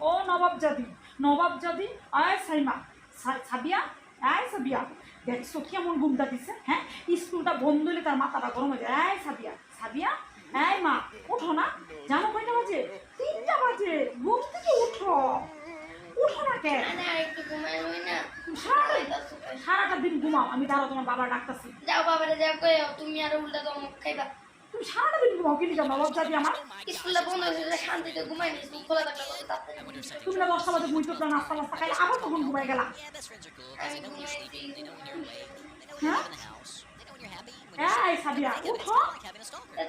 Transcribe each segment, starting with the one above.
ও নবাব জাদি নবাব জাদি আয় সাইমা সাবিয়া আয় সাবিয়া। দেখ দেখছ কেমন ঘুমটা দিছে হ্যাঁ? স্কুলটা বন্ধ হলে তার মাথাটা গরম হয়ে যায়। আয় সাবিয়া সাবিয়া এই মা উঠো না। জানো কয়টা বাজে? তিনটা বাজে। ঘুম থেকে উঠো। উঠো না কে সারাটা দিন ঘুমাও। আমি দাঁড়াও তোমার বাবা ডাকতেছি। যাও বাবারে যাও কয়ে তুমি আর উল্টা তো মুখ খাইবা। তুমি সারাটা দিন ঘুমাও কিন্তু নবাব জাদি আমার। স্কুলটা বন্ধ হয়েছে শান্তিতে ঘুমাই নি স্কুল খোলা থাকলে কত তাড়াতাড়ি তুমি না দশটা বাজে বুঝতে পারো নাস্তা নাস্তা খাইলে আবার তখন ঘুমাই গেলাম হ্যাঁ? এই সাবিয়া উঠো।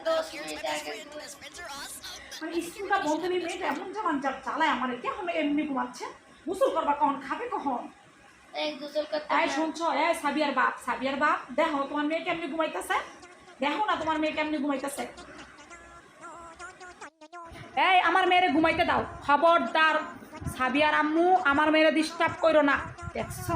দশ মিনিট আগে ঘুমাই। মানে স্কুলটা বন্ধ নিয়ে মেয়েটা এমন জামান যা চালায় আমার এমনি ঘুমাচ্ছে? গোসল করবা কখন? খাবে কখন? এই গোসল করতে এই শুনছো এই সাবিয়ার বাপ সাবিয়ার বাপ দেখো তোমার মেয়ে কেমনি ঘুমাইতেছে? দেখো না তোমার মেয়ে কেমনি ঘুমাইতেছে। এই আমার মেয়েরে ঘুমাইতে দাও। খবরদার সাবিয়ার আম্মু আমার মেয়েরে ডিস্টার্ব করো না। দেখছ?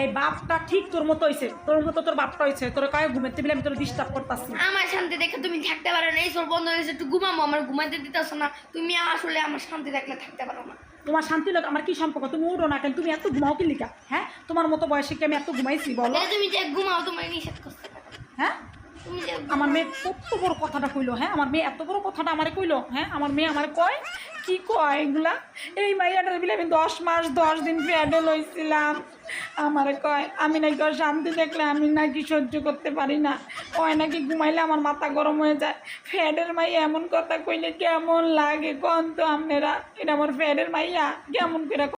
এই বাপটা ঠিক তোর মতো হয়েছে তোর মতো তোর বাপটা হয়েছে তোর কয়ে ঘুমাইতে বলে আমি তোর ডিস্টার্ব করতেছি। আমার শান্তি দেখে তুমি থাকতে পারো না। এই সব বন্ধ হয়েছে একটু ঘুমাবো আমার ঘুমাইতে দিতেছ না। তুমি আসলে আমার শান্তি দেখলে থাকতে পারো না। তোমার শান্তি লোক আমার কি সম্পর্ক? তুমি উঠো না কেন? তুমি এত ঘুমাও কি লিখা হ্যাঁ? তোমার মতো বয়সে কি আমি এত ঘুমাইছি বলো? তুমি যে ঘুমাও তোমার নিষেধ করতে হ্যাঁ? আমার মেয়ে কত বড় কথাটা কইলো হ্যাঁ? আমার মেয়ে এত বড় কথাটা আমারে কইলো হ্যাঁ? আমার মেয়ে আমার কয়, কি কয় এগুলা? এই মাইয়াটার বিলে আমি দশ মাস, দশ দিন প্যাডেল হয়েছিলাম আমারে কয়, আমি নাকি শান্তি দেখলে আমি নাকি সহ্য করতে পারি না। কয় নাকি ঘুমাইলে আমার মাথা গরম হয়ে যায়। ফ্যাডের মাইয়া এমন কথা কইলে কেমন লাগে কন তো আপনারা? এটা আমার ফ্যাডের মাইয়া। কেমন করে